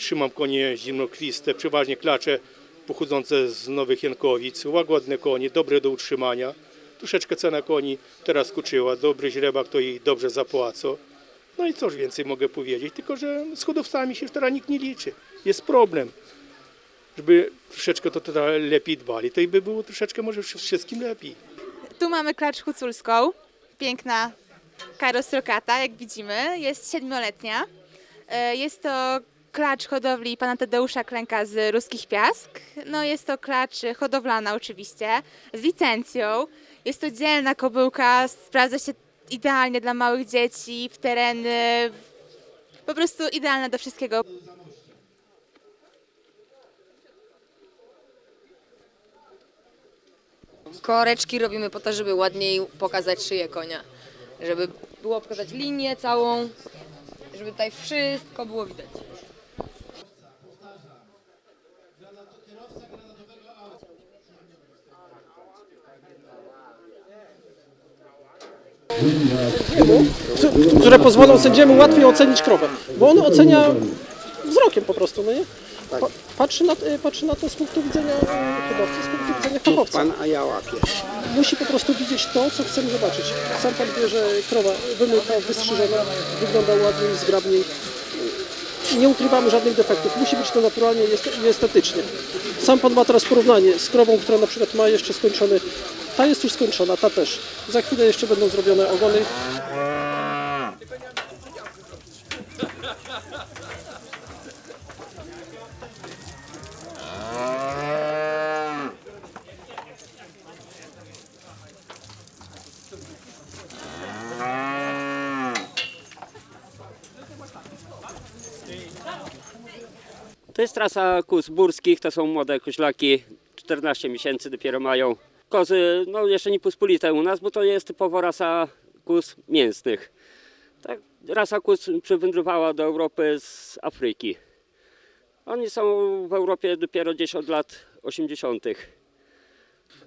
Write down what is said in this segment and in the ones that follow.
Trzymam konie zimnokrwiste, przeważnie klacze pochodzące z Nowych Jankowic. Łagodne konie, dobre do utrzymania. Troszeczkę cena koni teraz skoczyła. Dobry źrebak to jej dobrze zapłaca. No i cóż więcej mogę powiedzieć, tylko że z hodowcami się teraz nikt nie liczy. Jest problem. Żeby troszeczkę to tutaj lepiej dbali, to by było troszeczkę może wszystkim lepiej. Tu mamy klacz huculską. Piękna karostrokata, jak widzimy. Jest siedmioletnia. E, Jest to klacz hodowli pana Tadeusza Klęka z Ruskich Piask. No jest to klacz hodowlana oczywiście, z licencją. Jest to dzielna kobyłka, sprawdza się idealnie dla małych dzieci, w tereny. Po prostu idealna do wszystkiego. Koreczki robimy po to, żeby ładniej pokazać szyję konia. Żeby było pokazać linię całą, żeby tutaj wszystko było widać. Które pozwolą sędziemu łatwiej ocenić krowę, bo on ocenia wzrokiem po prostu, no nie? Pa, patrzy, na, y, patrzy na to z punktu widzenia y, hodowcy, z punktu widzenia fachowca. Pan, a ja łapię. Musi po prostu widzieć to, co chcemy zobaczyć. Sam pan wie, że krowa wymyta, wystrzyżona, wygląda ładniej, zgrabniej. Nie ukrywamy żadnych defektów. Musi być to naturalnie i estetycznie. Sam pan ma teraz porównanie z krową, która na przykład ma jeszcze skończony. Ta jest już skończona, ta też. Za chwilę jeszcze będą zrobione ogony. To jest trasa kóz burskich, to są młode koźlaki, 14 miesięcy dopiero mają. Kozy, no jeszcze nie pospolite u nas, bo to jest typowo rasa kóz mięsnych. Tak, rasa kóz przywędrowała do Europy z Afryki. Oni są w Europie dopiero gdzieś od lat 80.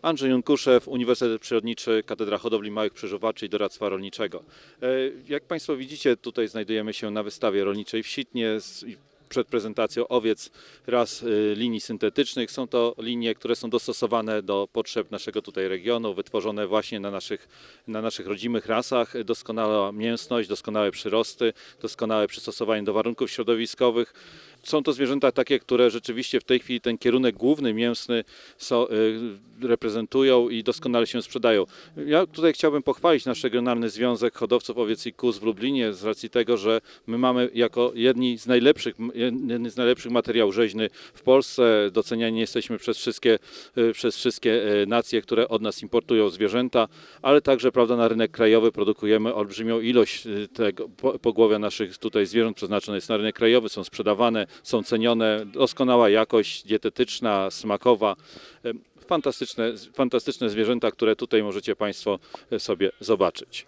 Andrzej Junkuszew, Uniwersytet Przyrodniczy, Katedra Hodowli Małych Przeżuwaczy i Doradztwa Rolniczego. E, Jak Państwo widzicie, tutaj znajdujemy się na wystawie rolniczej w Sitnie przed prezentacją owiec raz e, linii syntetycznych. Są to linie, które są dostosowane do potrzeb naszego tutaj regionu, wytworzone właśnie na naszych, na naszych rodzimych rasach. Doskonała mięsność, doskonałe przyrosty, doskonałe przystosowanie do warunków środowiskowych. Są to zwierzęta takie, które rzeczywiście w tej chwili ten kierunek główny mięsny są, y, reprezentują i doskonale się sprzedają. Ja tutaj chciałbym pochwalić nasz Regionalny Związek Hodowców Owiec i Kóz w Lublinie z racji tego, że my mamy jako jedni z najlepszych, jedny z najlepszych materiałów rzeźny w Polsce. Doceniani jesteśmy przez wszystkie, y, przez wszystkie y, nacje, które od nas importują zwierzęta, ale także prawda, na rynek krajowy produkujemy olbrzymią ilość y, tego po- pogłowia naszych tutaj zwierząt przeznaczone jest na rynek krajowy, są sprzedawane, są cenione, doskonała jakość dietetyczna, smakowa. Fantastyczne, fantastyczne zwierzęta, które tutaj możecie Państwo sobie zobaczyć.